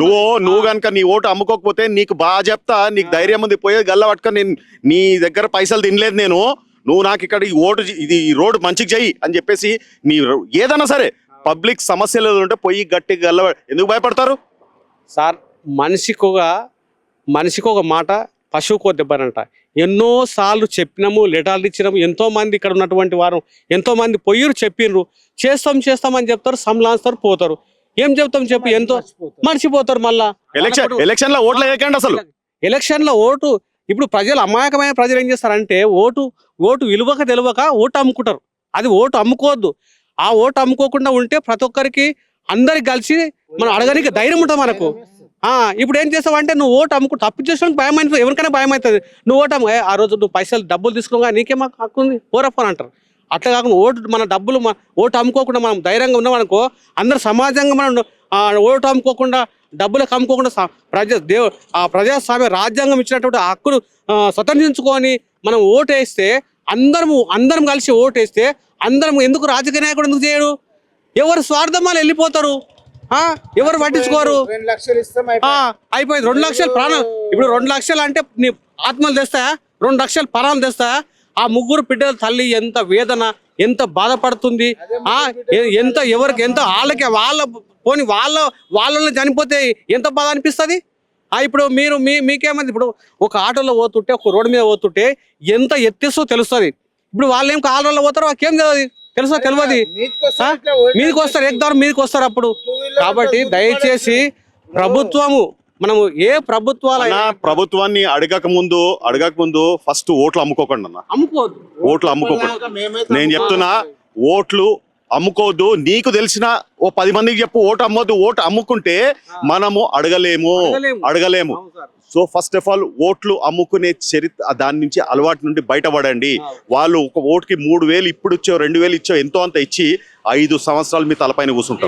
నువ్వు నువ్వు గనుక నీ ఓటు అమ్ముకోకపోతే నీకు బాగా చెప్తా నీకు ధైర్యం ఉంది పోయేది గల్ల పట్టుకొని నేను నీ దగ్గర పైసలు తినలేదు నేను. నువ్వు నాకు ఇక్కడ ఈ ఓటు ఇది ఈ రోడ్డు మంచిగా చెయ్యి అని చెప్పేసి నీ ఏదైనా సరే పబ్లిక్ సమస్యలు ఉంటే పోయి గట్టి గల్ల ఎందుకు భయపడతారు? సార్ మనిషికి ఒక మనిషికి ఒక మాట పశువుకో దెబ్బనంట. ఎన్నో సార్లు చెప్పినాము లెటర్లు ఇచ్చినాము ఎంతో మంది ఇక్కడ ఉన్నటువంటి వారు ఎంతో మంది పొయ్యిరు చెప్పిండ్రు చేస్తాం చేస్తామని చెప్తారు సంలాస్తారు పోతారు. ఏం చెప్తాం చెప్పి ఎంతో మర్చిపోతారు. మళ్ళా. ఎలక్షన్ ఎలక్షన్లో ఓట్లు వేయకండి అసలు. ఎలక్షన్లో ఓటు ఇప్పుడు ప్రజలు అమాయకమైన ప్రజలు ఏం చేస్తారంటే ఓటు ఓటు విలువక తెలియక ఓటు అమ్ముకుంటారు. అది ఓటు అమ్ముకోవద్దు. ఆ ఓటు అమ్ముకోకుండా ఉంటే ప్రతి ఒక్కరికి అందరికి కలిసి మనం అడగడానికి ధైర్యం ఉంటుంది మనకు. ఆ ఇప్పుడు ఏం చేస్తావు అంటే నువ్వు ఓటు అమ్ముకు తప్పు చేసుకోవడానికి భయం అయిపోతుంది ఎవరికైనా భయం అవుతుంది నువ్వు ఓటు ఆ రోజు నువ్వు పైసలు డబ్బులు తీసుకోగా నీకేం హక్కు హక్కు ఉంది ఓరప్పని అంటారు. అట్లా కాకుండా ఓటు మన డబ్బులు మన ఓటు అమ్ముకోకుండా మనం ధైర్యంగా ఉన్నామనుకో అందరు సమాజంగా మనం ఓటు అమ్ముకోకుండా డబ్బులకు అమ్ముకోకుండా ప్రజ దేవు ఆ ప్రజాస్వామ్య రాజ్యాంగం ఇచ్చినటువంటి హక్కును స్వతంత్రించుకొని మనం ఓటు వేస్తే అందరము అందరం కలిసి ఓటు వేస్తే అందరం ఎందుకు రాజకీయ నాయకుడు ఎందుకు చేయడు? ఎవరు స్వార్థం వాళ్ళు వెళ్ళిపోతారు ఎవరు పట్టించుకోరు? అయిపోయింది. రెండు లక్షలు ప్రాణం ఇప్పుడు రెండు లక్షలు అంటే నీ ఆత్మలు తెస్తాయా? రెండు లక్షలు ప్రాణాలు తెస్తాయా? ఆ ముగ్గురు బిడ్డల తల్లి ఎంత వేదన ఎంత బాధపడుతుంది ఆ ఎంత ఎవరికి ఎంత వాళ్ళకి వాళ్ళ పోని వాళ్ళ వాళ్ళని చనిపోతే ఎంత బాధ అనిపిస్తుంది? ఆ ఇప్పుడు మీరు మీ మీకేమైంది ఇప్పుడు ఒక ఆటోలో పోతుంటే ఒక రోడ్డు మీద పోతుంటే ఎంత ఎత్తేసో తెలుస్తుంది. ఇప్పుడు వాళ్ళు ఏం కాలంలో పోతారో వాళ్ళకేం తెలియదు తెలుసా తెలియదు? మీదకి వస్తారు ఎగ్దారు మీదకి వస్తారు అప్పుడు. కాబట్టి దయచేసి ప్రభుత్వము మనము ఏ ప్రభుత్వాలు అన్న ప్రభుత్వాన్ని అడగక ముందు అడగక ముందు ఫస్ట్ ఓట్లు అమ్ముకోకండి అన్న. అమ్ముకోవద్దు. ఓట్లు అమ్ముకోకండి నేను చెప్తున్నా ఓట్లు అమ్ముకోవద్దు. నీకు తెలిసిన ఓ పది మందికి చెప్పు ఓటు అమ్మొద్దు. ఓటు అమ్ముకుంటే మనము అడగలేము. అడగలేము. సో ఫస్ట్ ఆఫ్ ఆల్ ఓట్లు అమ్ముకునే చరిత్ర దాని నుంచి అలవాటు నుండి బయటపడండి. వాళ్ళు ఒక ఓటుకి మూడు వేలు ఇప్పుడు ఇచ్చో రెండు వేలు ఇచ్చో ఎంతో అంత ఇచ్చి ఐదు సంవత్సరాలు మీ తలపైన కూర్చుంటారు.